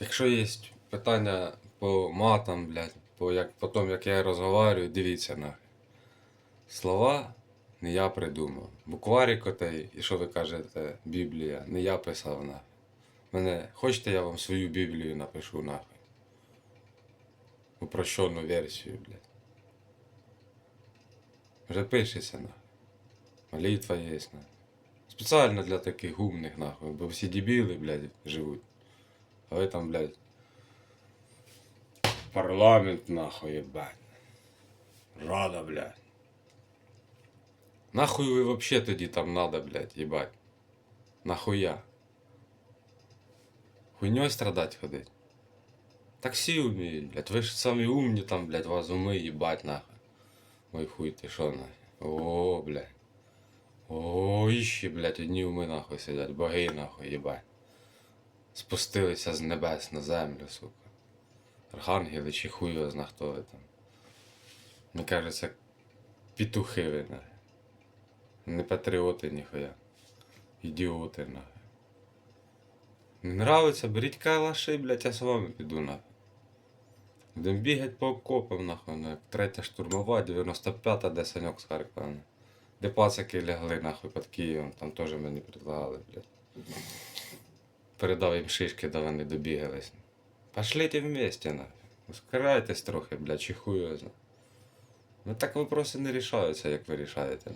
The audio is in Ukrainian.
Якщо є питання по матам, блядь, по, як, по тому, як я розмовляю, дивіться нахуй. Слова не я придумав. Букварик отей, і що ви кажете, Біблія, не я писав нахуй. Мене, хочете, я вам свою Біблію напишу нахуй. Упрощену версію, блядь. Вже пишеться нахуй. Молитва є нахуй. Спеціально для таких умних нахуй, бо всі дебіли, блядь, живуть. А ви там, блядь, парламент нахуй, ебать. Рада, блядь. Нахуй ви вообще тоді там надо, блядь, ебать. Нахуя? Хуйньой страдать ходить. Так всі вміють, блядь. Ви ж самі умні там, блядь, вас уми їбать нахуй. Ой хуй ти шо нахуй. О, блядь. О, іще, блядь, одні уми нахуй сидять, боги нахуй, їбать. Спустилися з небес на землю, сука. Архангели чи хуй його зна хто ви там. Мені кажеться, петухи ви нахуй. Не патріоти ніхуя. Ідіоти нахуй. Не нравиться, беріть калаши, блядь, я з вами піду нахуй. Будем бігать по окопам нахуй, ну, як третя штурмова, 95-та, де саньок з Харкова. Де пацаки лягли нахуй під Києвом, там теж мені предлагали, блядь. Передав їм шишки, да вони добігались. Пошлите вместе, нахуй. Ускарайтесь трохи, бля, чи хуйозно. Ну так вопроси не рішаються, як ви рішаєте.